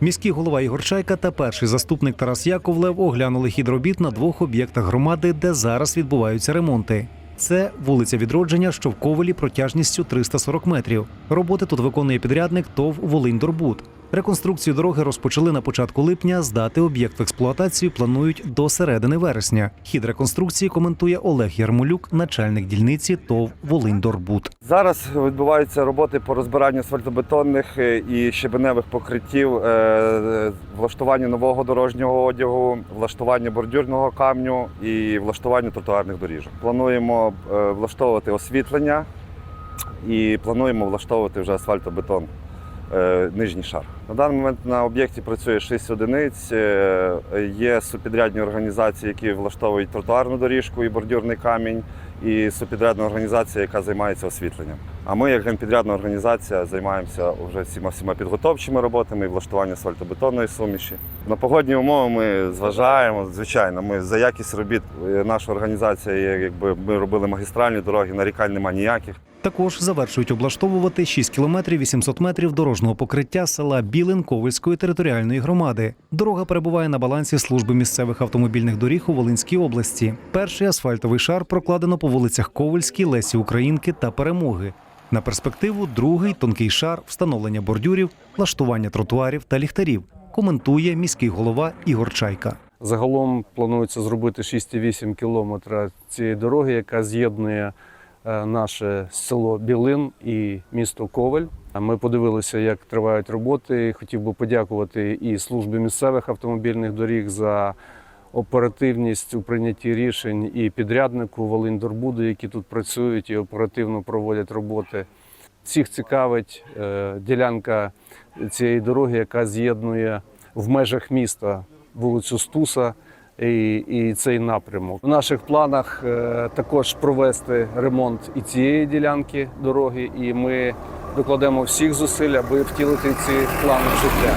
Міський голова Ігор Чайка та перший заступник Тарас Яковлев оглянули хід робіт на двох об'єктах громади, де зараз відбуваються ремонти. Це вулиця Відродження, що в Ковелі протяжністю 340 метрів. Роботи тут виконує підрядник ТОВ Волинь-Дорбуд. Реконструкцію дороги розпочали на початку липня. Здати об'єкт в експлуатацію планують до середини вересня. Хід реконструкції коментує Олег Ярмолюк, начальник дільниці ТОВ Волинь-Дорбуд. Зараз відбуваються роботи по розбиранню асфальтобетонних е, і щебеневих покриттів, е, е, нового дорожнього одягу, влаштування бордюрного камню і влаштування тротуарних доріжок. Плануємо е, влаштовувати освітлення і плануємо влаштовувати вже асфальтобетон. Е, Нижній шар. На даний момент на об'єкті працює 6 одиниць. Е, Є супідрядні організації, які влаштовують тротуарну доріжку і бордюрний камінь і супідрядна організація, яка займається освітленням. А ми, як генпідрядна організація, займаємося вже всіма всіма підготовчими роботами і влаштуванням асфальтобетонної суміші. На погодні умови ми зважаємо. Звичайно, ми за якість робіт е, наша організація, якби ми робили магістральні дороги, нарікань нема ніяких. Також завершують облаштовувати 6 кілометрів 800 метрів дорожнього покриття села Білин Ковальської територіальної громади. Дорога перебуває на балансі служби місцевих автомобільних доріг у Волинській області. Перший асфальтовий шар прокладено по вулицях Ковальській, Лесі Українки та Перемоги. На перспективу другий тонкий шар встановлення бордюрів, влаштування тротуарів та ліхтарів. Коментує міський голова Ігор Чайка. Загалом планується зробити 6,8 кілометра цієї дороги, яка з'єднує е, наше село Білин і місто Ковель. Ми подивилися, як тривають роботи. Хотів би подякувати і службі місцевих автомобільних доріг за оперативність у прийнятті рішень, і підряднику Волинь-Дорбуду, які тут працюють і оперативно проводять роботи. Всіх цікавить е, ділянка цієї дороги, яка з'єднує в межах міста вулицю Стуса і, і цей напрямок. В наших планах е, також провести ремонт і цієї ділянки дороги, і ми докладемо всіх зусиль, аби втілити ці плани життя.